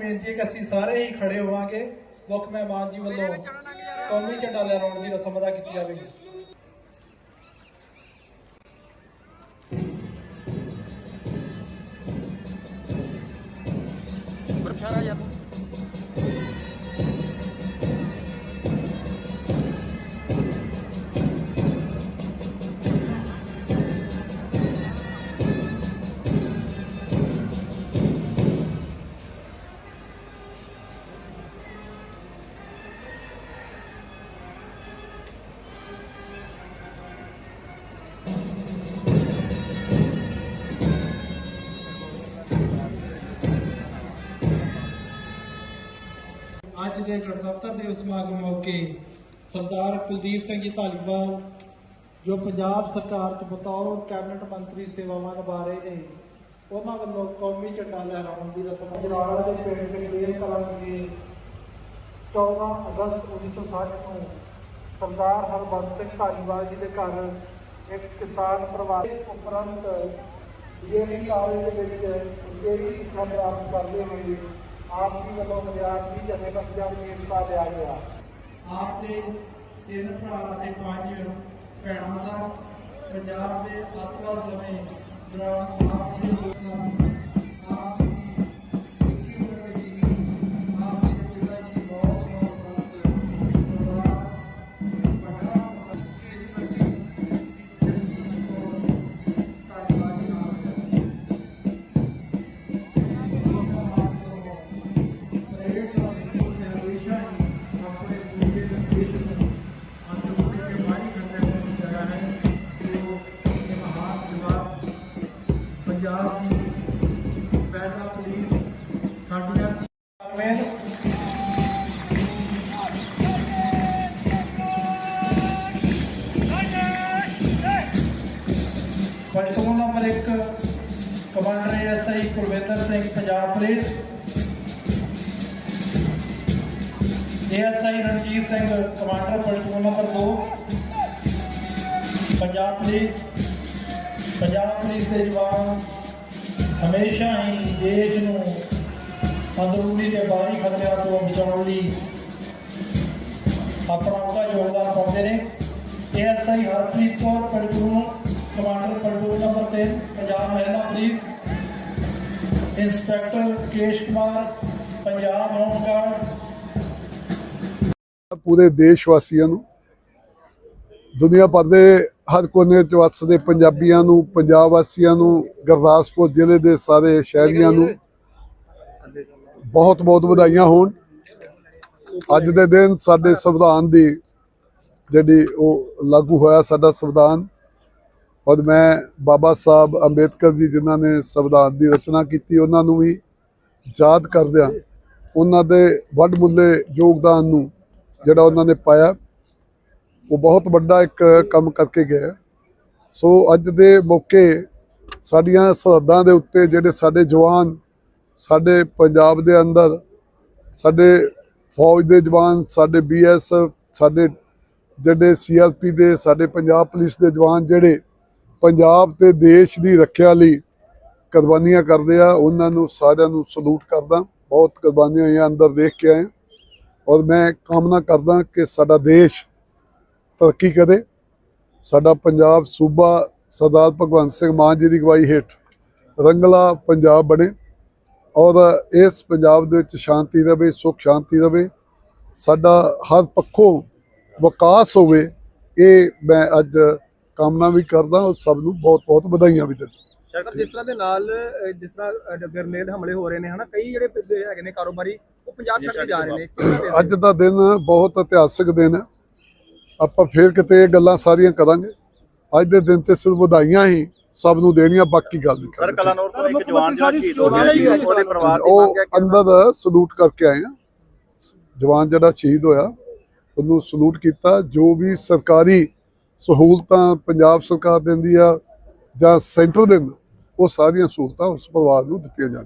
ਬੇਨਤੀ ਹੈ ਕਿ ਅਸੀਂ ਸਾਰੇ ਹੀ ਖੜੇ ਹੋਵਾਂਗੇ। ਮੁੱਖ ਮਹਿਮਾਨ ਜੀ ਵੱਲੋਂ ਕੌਮੀ ਝੰਡਾ ਲਹਿਰਾਉਣ ਦੀ ਰਸਮ ਅਦਾ ਕੀਤੀ ਜਾਵੇਗੀ। ਅੱਜ ਦੇ ਗਣਤੰਤਰ ਦਿਵਸ ਸਮਾਗਮ ਮੌਕੇ ਸਰਦਾਰ ਕੁਲਦੀਪ ਸਿੰਘ ਜੀ ਧਾਲੀਵਾਲ, ਜੋ ਪੰਜਾਬ ਸਰਕਾਰ ਚ ਬਤੌਰ ਕੈਬਨਿਟ ਮੰਤਰੀ ਸੇਵਾਵਾਂ ਨਿਭਾ ਰਹੇ ਨੇ, ਉਹਨਾਂ ਵੱਲੋਂ ਕੌਮੀ ਝੰਡਾ ਲਹਿਰਾਉਣ ਦੀ ਰਸਮ ਅਜਰਾਲ ਦੇ ਪਿੰਡ ਕਲੀਅਰ ਕਰਾਂਗੇ 14 ਅਗਸਤ 1960 ਨੂੰ ਸਰਦਾਰ ਹਰਬੰਸ ਸਿੰਘ ਧਾਲੀਵਾਲ ਜੀ ਦੇ ਘਰ ਇੱਕ ਕਿਸਾਨ ਪਰਿਵਾਰ ਉਪਰੰਤ ਜਿਹੜੀ ਕਾਲਜ ਦੇ ਵਿੱਚ ਜਿਹੜੀ ਸਿੱਖਿਆ ਪ੍ਰਾਪਤ ਕਰਦੇ ਹੋਏ ਆਪ ਜੀ ਵੱਲੋਂ ਵਿਦਿਆਰਥੀ ਜਥੇਬੰਦੀਆਂ ਨੂੰ ਏਕਤਾ ਲਿਆ ਗਿਆ। ਆਪ ਦੇ ਤਿੰਨ ਭਰਾ ਤੇ ਪੰਜ ਭੈਣਾਂ ਸਨ। ਪੰਜਾਬ ਦੇ ਆਤਵਾ ਸਮੇਂ ਦੌਰਾਨ ਆਪ ਜੀ ਦੇ ਪੰਜਾਬ ਦੀ ਪਹਿਲਾ ਪੁਲਿਸ, ਸਾਡੀਆਂ ਮੈਂ platoon number 1 commander SI Kulwinder Singh, Punjab police. ASI Ranjit Singh, commander platoon number 2 Punjab police Punjab police ਦੇ ਜਵਾਨ ਹਮੇਸ਼ਾ ਹੀ ਦੇਸ਼ ਨੂੰ ਅੰਦਰੂਨੀ ਤੇ ਬਾਹਰੀ ਖਤਰਿਆਂ ਤੋਂ ਬਚਾਉਣ ਲਈ ਆਪਣਾ ਉਹਦਾ ਯੋਗਦਾਨ ਪਾਉਂਦੇ ਨੇ। ASI Harpreet Kaur platoon commander platoon number 3 Punjab ਮਹਿਲਾ police. Inspector Kesh Kumar, Punjab home guard. ਪੂਰੇ ਦੇਸ਼ ਵਾਸੀਆਂ ਨੂੰ ਦੁਨੀਆ ਭਰ ਦੇ ਹਰ ਕੋਨੇ ਚ ਵਸਦੇ ਪੰਜਾਬੀਆਂ ਨੂੰ, ਪੰਜਾਬ ਵਾਸੀਆਂ ਨੂੰ, ਗੁਰਦਾਸਪੁਰ ਜ਼ਿਲ੍ਹੇ ਦੇ ਸਾਰੇ ਸ਼ਹਿਰੀਆਂ ਨੂੰ ਬਹੁਤ ਬਹੁਤ ਵਧਾਈਆਂ ਹੋਣ। ਅੱਜ ਦੇ ਦਿਨ ਸਾਡੇ ਸੰਵਿਧਾਨ ਦੀ ਜਿਹੜੀ ਉਹ ਲਾਗੂ ਹੋਇਆ ਸਾਡਾ ਸੰਵਿਧਾਨ, ਔਰ ਮੈਂ ਬਾਬਾ ਸਾਹਿਬ ਅੰਬੇਦਕਰ ਜੀ ਜਿਨ੍ਹਾਂ ਨੇ ਸੰਵਿਧਾਨ ਦੀ ਰਚਨਾ ਕੀਤੀ, ਉਹਨਾਂ ਨੂੰ ਵੀ ਯਾਦ ਕਰਦਿਆਂ ਉਹਨਾਂ ਦੇ ਵੱਡ ਮੁੱਲੇ ਯੋਗਦਾਨ ਨੂੰ ਜਿਹੜਾ ਉਹਨਾਂ ਨੇ ਪਾਇਆ। ਉਹ ਬਹੁਤ ਵੱਡਾ ਇੱਕ ਕੰਮ ਕਰਕੇ ਗਏ ਸੋ ਅੱਜ ਦੇ ਮੌਕੇ ਸਾਡੀਆਂ ਸਰਹੱਦਾਂ ਦੇ ਉੱਤੇ ਜਿਹੜੇ ਸਾਡੇ ਜਵਾਨ, ਸਾਡੇ ਪੰਜਾਬ ਦੇ ਅੰਦਰ, ਸਾਡੇ ਫੌਜ ਦੇ ਜਵਾਨ, ਸਾਡੇ ਬੀਐਸਐਫ ਸਾਡੇ ਜਿਹੜੇ ਸੀਆਰਪੀ ਦੇ, ਸਾਡੇ ਪੰਜਾਬ ਪੁਲਿਸ ਦੇ ਜਵਾਨ ਜਿਹੜੇ ਪੰਜਾਬ ਤੇ ਦੇਸ਼ ਦੀ ਰੱਖਿਆ ਲਈ ਕੁਰਬਾਨੀਆਂ ਕਰਦੇ ਆ, ਉਹਨਾਂ ਨੂੰ ਸਾਰਿਆਂ ਨੂੰ ਸਲੂਟ ਕਰਦਾ। ਬਹੁਤ ਕੁਰਬਾਨੀਆਂ ਹੋਈਆਂ ਅੰਦਰ ਦੇਖ ਕੇ ਆਏ। ਔਰ ਮੈਂ ਕਾਮਨਾ ਕਰਦਾ ਕਿ ਸਾਡਾ ਦੇਸ਼ ਤਰੱਕੀ ਕਰੇ। ਸਾਡਾ ਪੰਜਾਬ ਸੂਬਾ ਸਰਦਾਰ ਭਗਵੰਤ ਸਿੰਘ ਮਾਨ ਜੀ ਦੀ ਅਗਵਾਈ ਹੇਠ ਰੰਗਲਾ ਪੰਜਾਬ ਬਣੇ ਔਰ ਇਸ ਪੰਜਾਬ ਦੇ ਵਿੱਚ ਸ਼ਾਂਤੀ ਰਵੇ ਸੁਖ ਸ਼ਾਂਤੀ ਰਵੇ। ਸਾਡਾ ਹਰ ਪੱਖੋਂ ਵਿਕਾਸ ਹੋਵੇ ਇਹ ਮੈਂ ਅੱਜ ਕਾਮਨਾ ਵੀ ਕਰਦਾ ਔਰ ਸਭ ਨੂੰ ਬਹੁਤ ਬਹੁਤ ਵਧਾਈਆਂ ਵੀ ਦਿੰਦਾ। ਸਰ ਜਿਸ ਤਰ੍ਹਾਂ ਦੇ ਨਾਲ ਜਿਸ ਤਰ੍ਹਾਂ ਗ੍ਰਨੇਡ ਹਮਲੇ ਹੋ ਰਹੇ ਨੇ ਹਨਾ? ਕਈ ਜਿਹੜੇ ਹੈਗੇ ਨੇ ਕਾਰੋਬਾਰੀ ਉਹ ਪੰਜਾਬ ਛੱਡ ਕੇ ਜਾ ਰਹੇ ਨੇ? ਅੱਜ ਦਾ ਦਿਨ ਬਹੁਤ ਇਤਿਹਾਸਕ ਦਿਨ ਹੈ। ਆਪਾਂ ਫੇਰ ਕਿਤੇ ਇਹ ਗੱਲਾਂ ਸਾਰੀਆਂ ਕਰਾਂਗੇ। ਅੱਜ ਦੇ ਦਿਨ ਤੇ ਸਿਰਫ ਵਧਾਈਆਂ ਹੀ ਸਭ ਨੂੰ ਦੇਣੀਆਂ ਬਾਕੀ ਗੱਲ ਨਹੀਂ ਸਰ ਕਲਾਨੌਰ ਤੋਂ ਇੱਕ ਮੁੱਖ ਜਵਾਨ ਜਿਹੜਾ ਮੰਤਰੀ ਸ਼ਹੀਦ ਹੋ ਗਿਆ ਸਾਹਿਬ ਸੀ ਜੀ ਉਹਦੇ ਪਰਿਵਾਰ ਦੀ ਉਹ ਮੰਗ ਹੈ ਕਿ ਅੰਦਰ ਸਲੂਟ ਕਰਕੇ ਆਏ ਆ ਜਵਾਨ ਜਿਹੜਾ ਸ਼ਹੀਦ ਹੋਇਆ ਉਹਨੂੰ ਸਲੂਟ ਕੀਤਾ ਜੋ ਵੀ ਸਰਕਾਰੀ ਸਹੂਲਤਾਂ ਪੰਜਾਬ ਸਰਕਾਰ ਦਿੰਦੀ ਆ ਜਾਂ ਸੈਂਟਰ ਦਿੰਦਾ ਉਹ ਸਾਰੀਆਂ ਸਹੂਲਤਾਂ ਉਸ ਪਰਿਵਾਰ ਨੂੰ ਦਿੱਤੀਆਂ ਜਾਣ।